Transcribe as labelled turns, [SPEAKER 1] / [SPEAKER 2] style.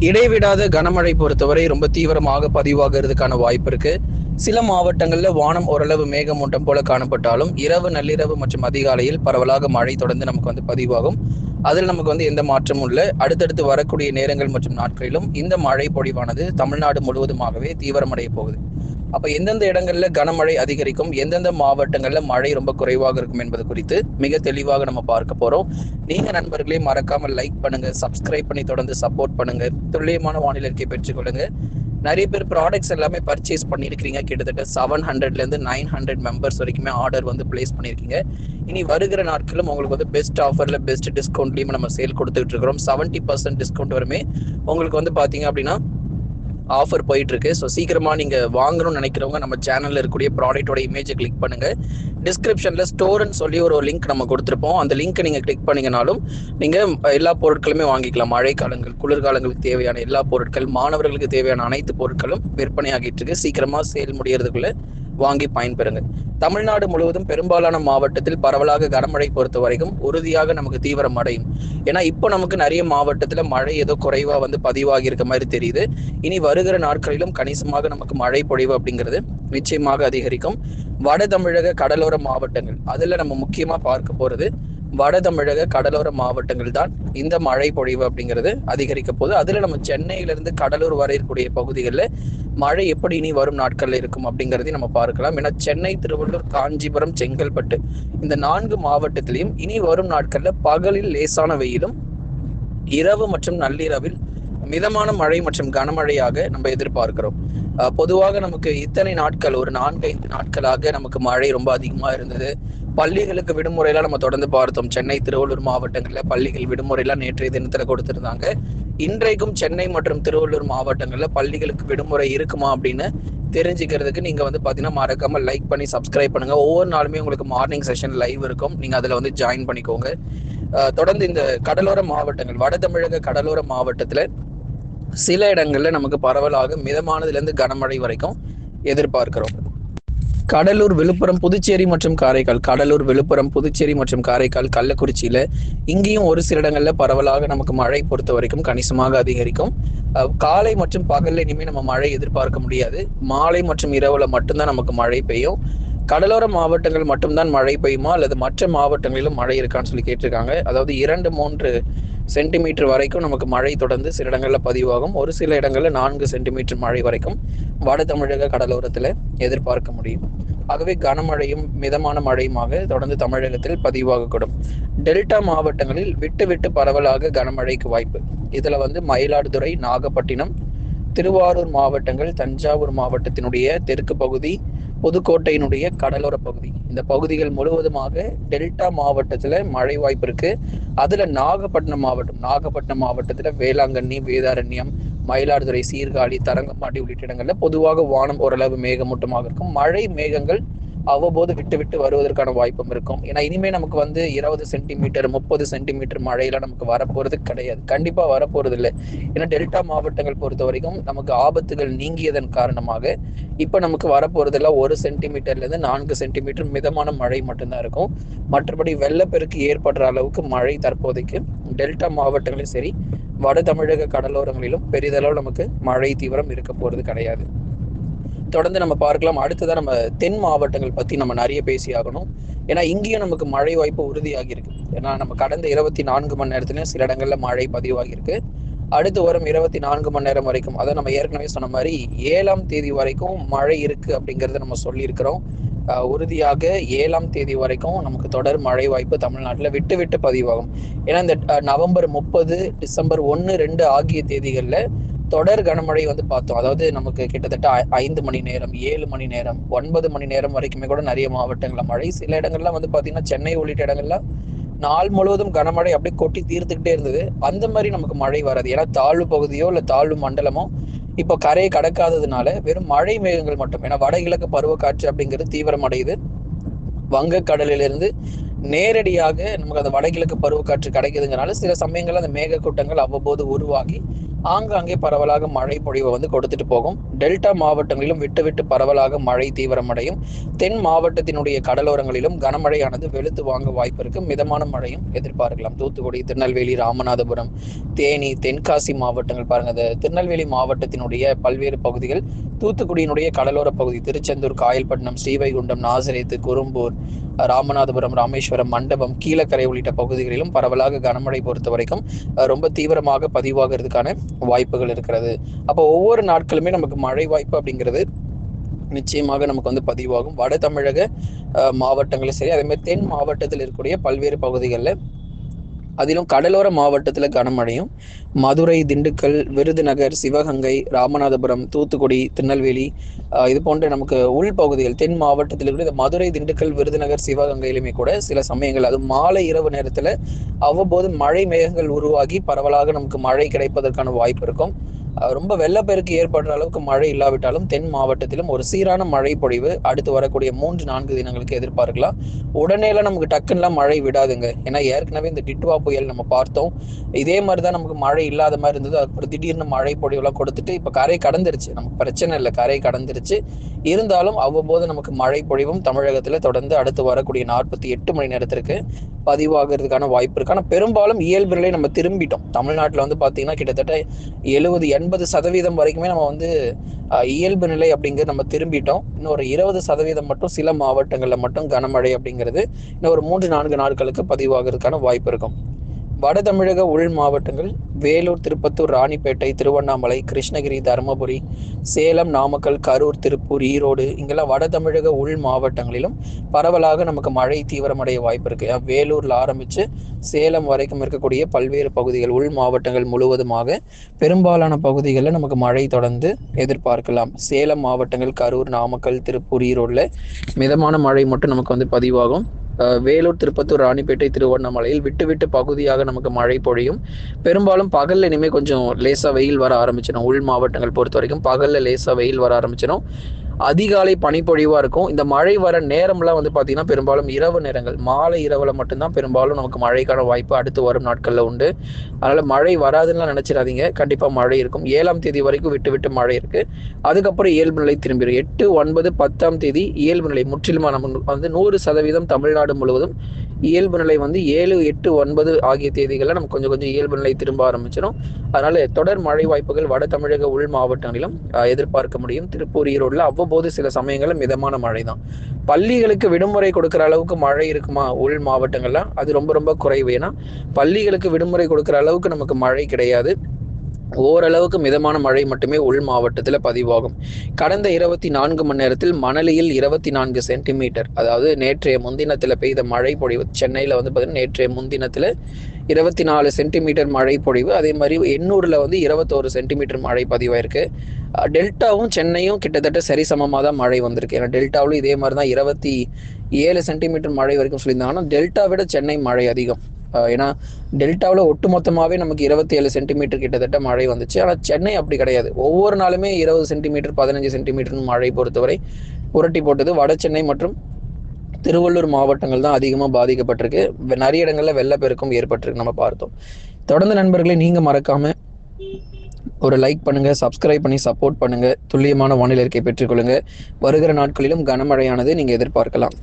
[SPEAKER 1] இடைவிடாத கனமழை பொறுத்தவரை ரொம்ப தீவிரமாக பதிவாகிறதுக்கான வாய்ப்பு இருக்கு. சில மாவட்டங்களில் வானம் ஓரளவு மேகமூட்டம் போல காணப்பட்டாலும் இரவு நள்ளிரவு மற்றும் அதிகாலையில் பரவலாக மழை தொடர்ந்து நமக்கு வந்து பதிவாகும். அதில் நமக்கு வந்து எந்த மாற்றமும் இல்லை. அடுத்தடுத்து வரக்கூடிய நேரங்கள் மற்றும் நாட்களிலும் இந்த மழை பொழிவானது தமிழ்நாடு முழுவதுமாகவே தீவிரமடைய போகுது. அப்ப எந்தெந்த இடங்கள்ல கனமழை அதிகரிக்கும் எந்தெந்த மாவட்டங்கள்ல மழை ரொம்ப குறைவாக இருக்கும் என்பது குறித்து மிக தெளிவாக நம்ம பார்க்க போறோம். நீங்க நண்பர்களே மறக்காம லைக் பண்ணுங்க சப்ஸ்கிரைப் பண்ணி தொடர்ந்து சப்போர்ட் பண்ணுங்க துல்லியமான வானிலை அறிக்கை பெற்றுக்கொள்ளுங்க நிறைய பேர் ப்ராடக்ட்ஸ் எல்லாமே பர்ச்சேஸ் பண்ணியிருக்கிறீங்க. கிட்டத்தட்ட செவன் ஹண்ட்ரட்ல இருந்து நைன் ஹண்ட்ரட் மெம்பர்ஸ் வரைக்குமே ஆர்டர் வந்து பிளேஸ் பண்ணியிருக்கீங்க. இனி வருகிற நாட்களும் உங்களுக்கு வந்து பெஸ்ட் ஆஃபர்ல பெஸ்ட் டிஸ்கவுண்ட்லயும் நம்ம சேல் கொடுத்துட்டு இருக்கிறோம். செவன்டி பர்சன்ட் டிஸ்கவுண்ட் வருமே உங்களுக்கு வந்து பாத்தீங்க அப்படின்னா ஆஃபர் போயிட்டு இருக்கு ஸோ சீக்கிரமா நீங்க வாங்கணும்னு நினைக்கிறவங்க நம்ம சேனல்ல இருக்கக்கூடிய ப்ராடக்ட்டோட இமேஜை கிளிக் பண்ணுங்க. டிஸ்கிரிப்ஷன்ல ஸ்டோர்னு சொல்லி ஒரு லிங்க் நம்ம கொடுத்துருப்போம். அந்த லிங்க் நீங்க கிளிக் பண்ணீங்கனாலும் நீங்க எல்லா பொருட்களுமே வாங்கிக்கலாம். மழை காலங்கள் குளிர்காலங்களுக்கு தேவையான எல்லா பொருட்கள் மாணவர்களுக்கு தேவையான அனைத்து பொருட்களும் விற்பனை ஆகிட்டு இருக்கு சீக்கிரமா சேல் முடியறதுக்குள்ள வாங்கி பயன்பெறுங்க. தமிழ்நாடு முழுவதும் பெரும்பாலான மாவட்டத்தில் பரவலாக கனமழை பொறுத்த வரைக்கும் உறுதியாக நமக்கு தீவிரம் அடையும். ஏன்னா இப்போ நமக்கு நிறைய மாவட்டத்தில் மழை ஏதோ குறைவாக வந்து பதிவாகி இருக்க மாதிரி தெரியுது. இனி வருகிற நாட்களிலும் கணிசமாக நமக்கு மழை பொழிவு அப்படிங்கிறது நிச்சயமாக அதிகரிக்கும். வட தமிழக கடலோர மாவட்டங்கள் அதில் நம்ம முக்கியமாக பார்க்க போகிறது வட தமிழக கடலோர மாவட்டங்கள் தான் இந்த மழை பொழிவு அப்படிங்கிறது அதிகரிக்க போகுது. அதுல நம்ம சென்னையிலிருந்து கடலூர் வரை இருக்கக்கூடிய பகுதிகளில் மழை எப்படி இனி வரும் நாட்கள்ல இருக்கும் அப்படிங்கிறதையும் நம்ம பார்க்கலாம். ஏன்னா சென்னை திருவள்ளூர் காஞ்சிபுரம் செங்கல்பட்டு இந்த நான்கு மாவட்டத்திலையும் இனி வரும் நாட்கள்ல பகலில் லேசான வெயிலும் இரவு மற்றும் நள்ளிரவில் மிதமான மழை மற்றும் கனமழையாக நம்ம எதிர்பார்க்கிறோம். பொதுவாக நமக்கு இத்தனை நாட்கள் ஒரு நான்கைந்து நாட்களாக நமக்கு மழை ரொம்ப அதிகமா இருந்தது. பள்ளிகளுக்கு விடுமுறையெல்லாம் நம்ம தொடர்ந்து பார்த்தோம். சென்னை திருவள்ளூர் மாவட்டங்கள்ல பள்ளிகள் விடுமுறையெல்லாம் நேற்றைய தினத்துல கொடுத்திருந்தாங்க. இன்றைக்கும் சென்னை மற்றும் திருவள்ளூர் மாவட்டங்கள்ல பள்ளிகளுக்கு விடுமுறை இருக்குமா அப்படின்னு தெரிஞ்சுக்கிறதுக்கு நீங்க வந்து பாத்தீங்கன்னா மறக்காம லைக் பண்ணி சப்ஸ்கிரைப் பண்ணுங்க. ஒவ்வொரு நாளுமே உங்களுக்கு மார்னிங் செஷன் லைவ் இருக்கும். நீங்க அதுல வந்து ஜாயின் பண்ணிக்கோங்க. தொடர்ந்து இந்த கடலோர மாவட்டங்கள் வட தமிழக கடலோர மாவட்டத்துல சில இடங்கள்ல நமக்கு பரவலாக மிதமானதுல இருந்து கனமழை வரைக்கும் எதிர்பார்க்கிறோம். கடலூர் விழுப்புரம் புதுச்சேரி மற்றும் காரைக்கால். கடலூர் விழுப்புரம் புதுச்சேரி மற்றும் காரைக்கால் கள்ளக்குறிச்சியில இங்கேயும் ஒரு சில இடங்கள்ல பரவலாக நமக்கு மழை பொறுத்த வரைக்கும் கணிசமாக அதிகரிக்கும். காலை மற்றும் பகல்ல இனிமே நம்ம மழை எதிர்பார்க்க முடியாது. மாலை மற்றும் இரவுல மட்டும்தான் நமக்கு மழை பெய்யும். கடலோர மாவட்டங்கள் மட்டும்தான் மழை பெய்யுமா? அல்லது மற்ற மாவட்டங்களிலும் மழை இருக்கான்னு சொல்லி கேட்டிருக்காங்க. அதாவது இரண்டு மூன்று சென்டிமீட்டர் வரைக்கும் நமக்கு மழை தொடர்ந்து சில இடங்கள்ல பதிவாகும். ஒரு சில இடங்கள்ல நான்கு சென்டிமீட்டர் மழை வரைக்கும் வட தமிழக கடலோரத்துல எதிர்பார்க்க முடியும். ஆகவே கனமழையும் மிதமான மழையுமாக தொடர்ந்து தமிழகத்தில் பதிவாகக்கூடும். டெல்டா மாவட்டங்களில் விட்டு விட்டு பரவலாக கனமழைக்கு வாய்ப்பு. இதுல வந்து மயிலாடுதுறை நாகப்பட்டினம் திருவாரூர் மாவட்டங்கள் தஞ்சாவூர் மாவட்டத்தினுடைய தெற்கு பகுதி புதுக்கோட்டையினுடைய கடலோர பகுதி. இந்த பகுதிகள் முழுவதுமாக டெல்டா மாவட்டத்துல மழை வாய்ப்பு இருக்கு. அதுல நாகப்பட்டினம் மாவட்டம் நாகப்பட்டினம் மாவட்டத்துல வேளாங்கண்ணி வேதாரண்யம் மயிலாடுதுறை சீர்காழி தரங்கம்பாடி உள்ளிட்ட இடங்களில் பொதுவாக வானம் ஓரளவு மேகமூட்டமாக இருக்கும். மழை மேகங்கள் அவ்வப்போது விட்டு விட்டு வருவதற்கான வாய்ப்பும் இருக்கும். ஏன்னா இனிமே நமக்கு வந்து இருபது சென்டிமீட்டர் முப்பது சென்டிமீட்டர் மழையெல்லாம் நமக்கு வரப்போறது கிடையாது. கண்டிப்பா வரப்போறது இல்லை ஏன்னா டெல்டா மாவட்டங்கள் பொறுத்த வரைக்கும் நமக்கு ஆபத்துகள் நீங்கியதன் காரணமாக இப்ப நமக்கு வரப்போறதெல்லாம் ஒரு சென்டிமீட்டர்ல இருந்து நான்கு சென்டிமீட்டர் மிதமான மழை மட்டும்தான் இருக்கும். மற்றபடி வெள்ளப்பெருக்கு ஏற்படுற அளவுக்கு மழை தற்போதைக்கு டெல்டா மாவட்டங்களும் சரி வட தமிழக கடலோரங்களிலும் பெரிதளவு நமக்கு மழை தீவிரம் இருக்க போறது கிடையாது. தொடர்ந்து நம்ம பார்க்கலாம். அடுத்ததான் நம்ம தென் மாவட்டங்கள் பத்தி நம்ம நிறைய பேசி ஆகணும். ஏன்னா இங்கேயும் நமக்கு மழை வாய்ப்பு உறுதியாகி இருக்கு. ஏன்னா நம்ம கடந்த இருபத்தி நான்கு மணி நேரத்துல சில இடங்கள்ல மழை பதிவாகி இருக்கு. அடுத்து வரும் இருபத்தி நான்கு மணி நேரம் வரைக்கும் அதை நம்ம ஏற்கனவே சொன்ன மாதிரி ஏழாம் தேதி வரைக்கும் மழை இருக்கு அப்படிங்கறத நம்ம சொல்லியிருக்கிறோம். உறுதியாக ஏழாம் தேதி வரைக்கும் நமக்கு தொடர் மழை வாய்ப்பு தமிழ்நாட்டில் விட்டு விட்டு பதிவாகும். ஏன்னா இந்த நவம்பர் முப்பது டிசம்பர் ஒன்று ரெண்டு ஆகிய தேதிகளில் தொடர் கனமழை வந்து பார்த்தோம். அதாவது நமக்கு கிட்டத்தட்ட ஐந்து மணி நேரம் ஏழு மணி நேரம் ஒன்பது மணி நேரம் வரைக்குமே கூட நிறைய மாவட்டங்களில் மழை. சில இடங்கள்லாம் வந்து பார்த்தீங்கன்னா சென்னை உள்ளிட்ட இடங்கள்லாம் நாள் முழுவதும் கனமழை அப்படியே கொட்டி தீர்த்துக்கிட்டே இருந்தது. அந்த மாதிரி நமக்கு மழை வராது. ஏன்னா தாழ்வு பகுதியோ இல்லை தாழ்வு மண்டலமோ இப்போ கரையை கடக்காததுனால வெறும் மழை மேகங்கள் மட்டும் ஏன்னா வடகிழக்கு பருவக்காற்று அப்படிங்கிறது தீவிரமடையுது. வங்கக்கடலிலிருந்து நேரடியாக நமக்கு அந்த வடகிழக்கு பருவக்காற்று கிடைக்குதுங்கிறனால சில சமயங்கள் அந்த மேகக்கூட்டங்கள் அவ்வப்போது உருவாகி ஆங்காங்கே பரவலாக மழை பொழிவு வந்து கொடுத்துட்டு போகும். டெல்டா மாவட்டங்களிலும் விட்டு விட்டு பரவலாக மழை தீவிரமடையும். தென் மாவட்டத்தினுடைய கடலோரங்களிலும் கனமழையானது வெளுத்து வாங்க வாய்ப்பு இருக்கு. மிதமான மழையும் எதிர்பார்க்கலாம். தூத்துக்குடி திருநெல்வேலி ராமநாதபுரம் தேனி தென்காசி மாவட்டங்கள் பாருங்க. திருநெல்வேலி மாவட்டத்தினுடைய பல்வேறு பகுதிகள் தூத்துக்குடியினுடைய கடலோர பகுதி திருச்செந்தூர் காயல்பட்டினம் ஸ்ரீவைகுண்டம் நாசரேத்து குறும்பூர் ராமநாதபுரம் ராமேஸ்வரம் மண்டபம் கீழக்கரை உள்ளிட்ட பகுதிகளிலும் பரவலாக கனமழை பொறுத்த வரைக்கும் ரொம்ப தீவிரமாக பதிவாகிறதுக்கான வாய்ப்புகள் இருக்கிறது. அப்போ ஒவ்வொரு நாட்களுமே நமக்கு மழை வாய்ப்பு அப்படிங்கிறது நிச்சயமாக நமக்கு வந்து பதிவாகும். வட தமிழக மாவட்டங்களும் சரி அதே மாதிரி தென் மாவட்டத்தில் இருக்கக்கூடிய பல்வேறு பகுதிகளில் அதிலும் கடலோர மாவட்டத்தில் கனமழையும். மதுரை திண்டுக்கல் விருதுநகர் சிவகங்கை ராமநாதபுரம் தூத்துக்குடி திருநெல்வேலி இது போன்ற நமக்கு உள்பகுதிகள் தென் மாவட்டத்தில் கூட இந்த மதுரை திண்டுக்கல் விருதுநகர் சிவகங்கையிலுமே கூட சில சமயங்கள் அது மாலை இரவு நேரத்தில் அவ்வப்போது மழை மேகங்கள் உருவாகி பரவலாக நமக்கு மழை கிடைப்பதற்கான வாய்ப்பு இருக்கும். ரொம்ப வெள்ளப்பெருக்கு ஏற்படுற அளவுக்கு மழை இல்லாவிட்டாலும் தென் மாவட்டத்திலும் ஒரு சீரான மழை பொழிவு அடுத்து வரக்கூடிய மூன்று நான்கு தினங்களுக்கு எதிர்பார்க்கலாம். உடனேலாம் நமக்கு டக்குன்னெலாம் மழை விடாதுங்க. ஏன்னா ஏற்கனவே இந்த டிட்வா புயல் நம்ம பார்த்தோம். இதே மாதிரி தான் நமக்கு மழை இல்லாத மாதிரி இருந்தது. அதுக்கப்புறம் திடீர்னு மழை பொழிவுலாம் கொடுத்துட்டு இப்போ கரை கடந்துருச்சு. நமக்கு பிரச்சனை இல்லை. கரை கடந்துருச்சு. இருந்தாலும் அவ்வப்போது நமக்கு மழை பொழிவும் தமிழகத்தில் தொடர்ந்து அடுத்து வரக்கூடிய நாற்பத்தி எட்டு மணி நேரத்திற்கு பதிவாகிறதுக்கான வாய்ப்பு இருக்கு. ஆனால் பெரும்பாலும் இயல்பு நம்ம திரும்பிட்டோம். தமிழ்நாட்டில் வந்து பார்த்தீங்கன்னா கிட்டத்தட்ட எழுபது எண்பது சதவீதம் வரைக்குமே நம்ம வந்து இயல்பு நிலை அப்படிங்கிறது நம்ம திரும்பிட்டோம். இன்னும் ஒரு இருபது சதவீதம் மட்டும் சில மாவட்டங்களில் மட்டும் கனமழை அப்படிங்கிறது இன்னும் ஒரு மூன்று நான்கு நாட்களுக்கு பதிவாகிறதுக்கான வாய்ப்பு இருக்கும். வட தமிழக உள் மாவட்டங்கள் வேலூர் திருப்பத்தூர் ராணிப்பேட்டை திருவண்ணாமலை கிருஷ்ணகிரி தருமபுரி சேலம் நாமக்கல் கரூர் திருப்பூர் ஈரோடு இங்கெல்லாம் வட தமிழக உள் மாவட்டங்களிலும் பரவலாக நமக்கு மழை தீவிரமடைய வாய்ப்பு இருக்கு. வேலூர்ல ஆரம்பிச்சு சேலம் வரைக்கும் இருக்கக்கூடிய பல்வேறு பகுதிகள் உள் மாவட்டங்கள் முழுவதுமாக பெரும்பாலான பகுதிகளில் நமக்கு மழை தொடர்ந்து எதிர்பார்க்கலாம். சேலம் மாவட்டங்கள் கரூர் நாமக்கல் திருப்பூர் ஈரோடுல மிதமான மழை மட்டும் நமக்கு வந்து பதிவாகும். வேலூர் திருப்பத்தூர் ராணிப்பேட்டை திருவண்ணாமலையில் விட்டு விட்டு பகுதியாக நமக்கு மழை பொழியும். பெரும்பாலும் பகல்ல இனிமேல் கொஞ்சம் லேசா வெயில் வர ஆரம்பிச்சிடும். உள் மாவட்டங்கள் பொறுத்த வரைக்கும் பகல்ல லேசா வெயில் வர ஆரம்பிச்சிடும். அதிகாலை பனிப்பொழிவாக இருக்கும். இந்த மழை வர நேரம்லாம் வந்து பார்த்தீங்கன்னா பெரும்பாலும் இரவு நேரங்கள். மாலை இரவில் மட்டும்தான் பெரும்பாலும் நமக்கு மழைக்கான வாய்ப்பு அடுத்து வரும் நாட்களில் உண்டு. அதனால் மழை வராதுன்னு நினச்சிடாதீங்க. கண்டிப்பாக மழை இருக்கும். ஏழாம் தேதி வரைக்கும் விட்டு விட்டு மழை இருக்குது அதுக்கப்புறம் இயல்பு நிலை திரும்பிடும். எட்டு ஒன்பது பத்தாம் தேதி இயல்பு நிலை. முற்றிலுமான வந்து நூறு சதவீதம் தமிழ்நாடு முழுவதும் இயல்பு நிலை வந்து ஏழு எட்டு ஒன்பது ஆகிய தேதிகளில் நம்ம கொஞ்சம் கொஞ்சம் இயல்பு நிலை திரும்ப ஆரம்பிச்சிடும் அதனால தொடர் மழை வாய்ப்புகள் வட தமிழக உள் மாவட்டங்களிலும் எதிர்பார்க்க முடியும். திருப்பூர் ஈரோடுல அவ்வப்போது சில சமயங்களில் மிதமான மழை தான். பள்ளிகளுக்கு விடுமுறை கொடுக்குற அளவுக்கு மழை இருக்குமா உள் மாவட்டங்கள்ல? அது ரொம்ப ரொம்ப குறைவு. ஏன்னா பள்ளிகளுக்கு விடுமுறை கொடுக்குற அளவுக்கு நமக்கு மழை கிடையாது. ஓரளவுக்கு மிதமான மழை மட்டுமே உள் மாவட்டத்தில் பதிவாகும். கடந்த இருபத்தி நான்கு மணி நேரத்தில் மணலியில் இருபத்தி நான்கு சென்டிமீட்டர் அதாவது நேற்றைய முன்தினத்தில் பெய்த மழை பொழிவு சென்னையில் வந்து பார்த்தீங்கன்னா நேற்றைய முன்தினத்தில் இருபத்தி நாலு சென்டிமீட்டர் மழை பொழிவு அதே மாதிரி எண்ணூரில் வந்து இருபத்தோரு சென்டிமீட்டர் மழை பதிவாயிருக்கு. டெல்டாவும் சென்னையும் கிட்டத்தட்ட சரிசமமாக தான் மழை வந்திருக்கு. ஏன்னா டெல்டாவிலும் இதே மாதிரி தான் இருபத்தி ஏழு சென்டிமீட்டர் மழை வரைக்கும் சொல்லியிருந்தாங்க. ஆனால் டெல்டா விட சென்னை மழை அதிகம். ஏன்னா டெல்டாவில் ஒட்டு மொத்தமாகவே நமக்கு இருபத்தி ஏழு சென்டிமீட்டர் கிட்டத்தட்ட மழை வந்துச்சு. ஆனால் சென்னை அப்படி கிடையாது. ஒவ்வொரு நாளுமே இருபது சென்டிமீட்டர் பதினஞ்சு சென்டிமீட்டர் மழை பொறுத்தவரை புரட்டி போட்டது. வட சென்னை மற்றும் திருவள்ளூர் மாவட்டங்கள் தான் அதிகமாக பாதிக்கப்பட்டிருக்கு. நிறைய இடங்களில் வெள்ளப்பெருக்கும் ஏற்பட்டிருக்கு நம்ம பார்த்தோம். தொடர்ந்து நண்பர்களே நீங்கள் மறக்காம ஒரு லைக் பண்ணுங்க சப்ஸ்கிரைப் பண்ணி சப்போர்ட் பண்ணுங்க. துல்லியமான வானிலை இருக்கை பெற்றுக்கொள்ளுங்க வருகிற நாட்களிலும் கனமழையானது நீங்க எதிர்பார்க்கலாம்.